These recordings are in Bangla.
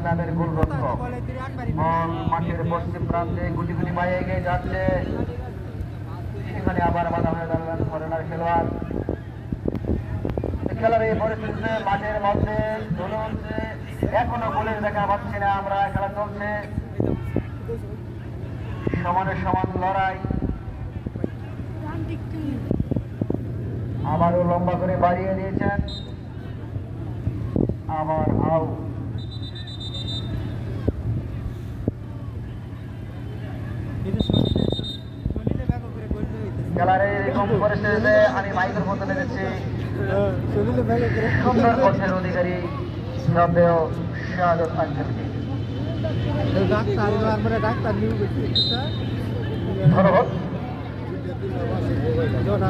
ক্লাবের গোলরক্ষক। বল মাঠের পশ্চিম প্রান্তে গুটি গুটি পায়ে এগিয়ে যাচ্ছে। সেখানে আবার বাধা হয়ে দাঁড়ালেন ফরেনার খেলোয়াড়। খেলার এই পরিস্থিতিতে মাঠের মধ্যে ধরুন এখনও গোলের দেখা পাচ্ছি না আমরা, খেলা চলছে। সমানের সমান লড়াই। আবারও লম্বা করে বাড়িয়ে দিয়েছেন। আবার আউ খেলার এরকম পরিস্থিতিতে আমি মাইকের মধ্যে লেগেছি সুন্দর পথের অধিকারী শ্রদ্ধেয় শাহাদত আঞ্চলকে। ধন্যবাদ।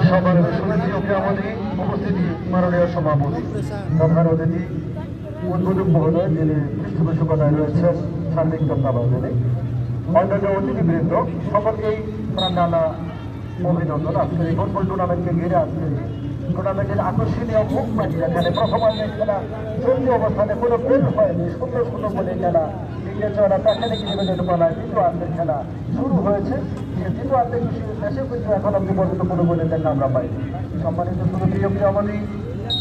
সবার সমিতি উপস্থিতি মাননীয় সভাপতি, প্রধান অতিথি অন্যান্য অতিথিবৃন্দ, সকলকেই প্রাণালা অভিনন্দন। আজকের এই ফুটবল টুর্নামেন্টকে ঘিরে আজকে টুর্নামেন্টের আকর্ষণীয় মুখ যেখানে প্রথম প্রথমার্ধে খেলা চলতি অবস্থানে কোনো গোল হয়নি। সুন্দর সুন্দর বলে খেলা। দ্বিতীয় চলা প্যাখানে কিলোমিটার বলায় দ্বিতীয় আর্ধের খেলা শুরু হয়েছে। সে দ্বিতীয় আর্ধেক দেশে কিন্তু এখন পর্যন্ত কোনো গোলের দেখা আমরা পাইনি। সম্মানিত শুধু প্রিয় প্রিয় আমাদের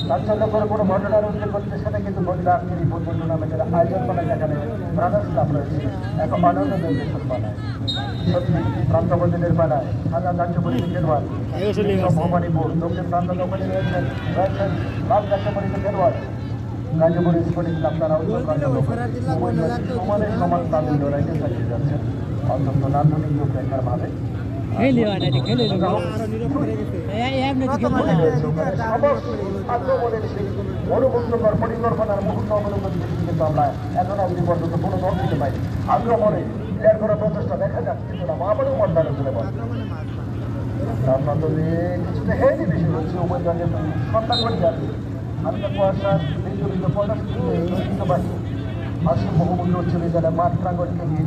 চাঞ্চল্য করে কোনো ঘটনার উল্লেখ করতে সেটা কিন্তু ঘটনা এই ফুটবল টুর্নামেন্টের আয়োজন করা যেখানে ব্রাদার্স ক্লাব রয়েছে। এখন আনন্দ নির্দেশন বানায় সত্যি প্রান্তবন্দীদের বানায় সাদা কার্যকরী খেলোয়াড়। ভবানীপুর দক্ষিণ প্রান্ত দক্ষিণে রয়েছেন রয়েছেন লাল কার্যকরী খেলোয়াড় গাজীপুর স্পোর্টিং ক্লাব তারা সমানের সমান তাদের লড়াইতে চালিয়ে যাচ্ছেন। অত্যন্ত নান্দনিক রূপরেখার ভাবে। খেলি এটা খেলে তো। অনুমুগ্ধকর পরিকল্পনার মুহূর্ত অবলম্বন করছি আমরা এখন অবধি পর্যন্ত কোনো দল আগ্রমণে প্লেয়ার করার প্রচেষ্টা দেখা যাচ্ছে কিন্তু না আবারও মর্যাদা তুলে বল। তার মাধ্যমে কিছুটা হেভি বেশি হচ্ছে দলের সন্ধ্যা করে যাচ্ছে হালকা কুয়াশা বিন্দু বিন্দু পড়াশোনা পাচ্ছি আসলে বহুমূল্য উচ্চ বিদ্যালয় মাঠ প্রাঙ্গণকে নিয়ে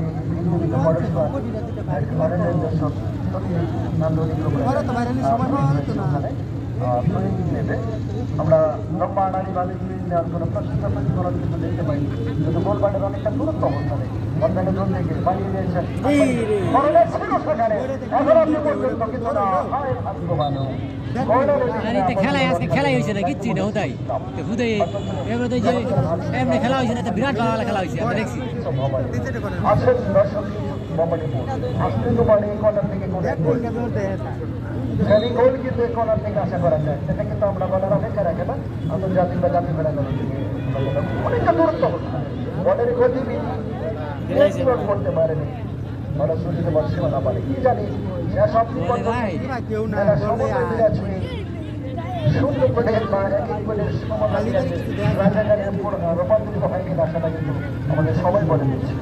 পড়াশোনা দর্শক নান্দনিক রূপে ঘরে তো বাইরে নিয়ে সময় পাওয়া যেত না। ওখানে, আহ, ট্রেনিং নেবে আমরা লম্বা বাদে ট্রেনিং নেওয়ার কোনো প্রশ্ন করার কিন্তু দেখতে পাই কিন্তু গোলবাটের অনেকটা দূরত্ব অবস্থানে বলটাকে ধরতে গিয়ে বাড়িয়ে দিয়েছেন করোনা ছিল সেখানে। এখন আপনি পর্যন্ত কিন্তু না হয় ভাগ্যবান আর এই তো খেলায় আজকে খেলাই হয়েছে না কিচ্ছুই না হুদাই। হুদাই এবারে তো যে এমনি খেলা হয়েছে না বিরাট ভালো খেলা হয়েছে আমরা দেখছি। দর্শক আসলে তো বাড়ি থেকে গোল কিন্তু এই কর্নার থেকে আশা করা যায় সেটা কিন্তু আমরা বলার অপেক্ষা রাখে না আন্তর্জাতিক বা জাতীয় থেকে অনেকটা দূরত্ব বলের গতিবিধি করতে পারেনি ফলশ্রুতিতে বল সীমানা পারে কি জানি অব্দি কেউ না খেলা বিরাজ হয়ে বা এক এক রূপান্তরিত হয় কিনা কিন্তু আমাদের সবাই বলে দিচ্ছে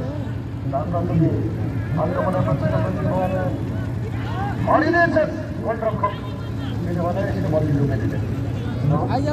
আক্রমণের প্রচেষ্টা করতে অনেক দিয়েছেন গোলরক্ষক তিনি বলে সেটা বল ঢুকে দিলেন আইয়া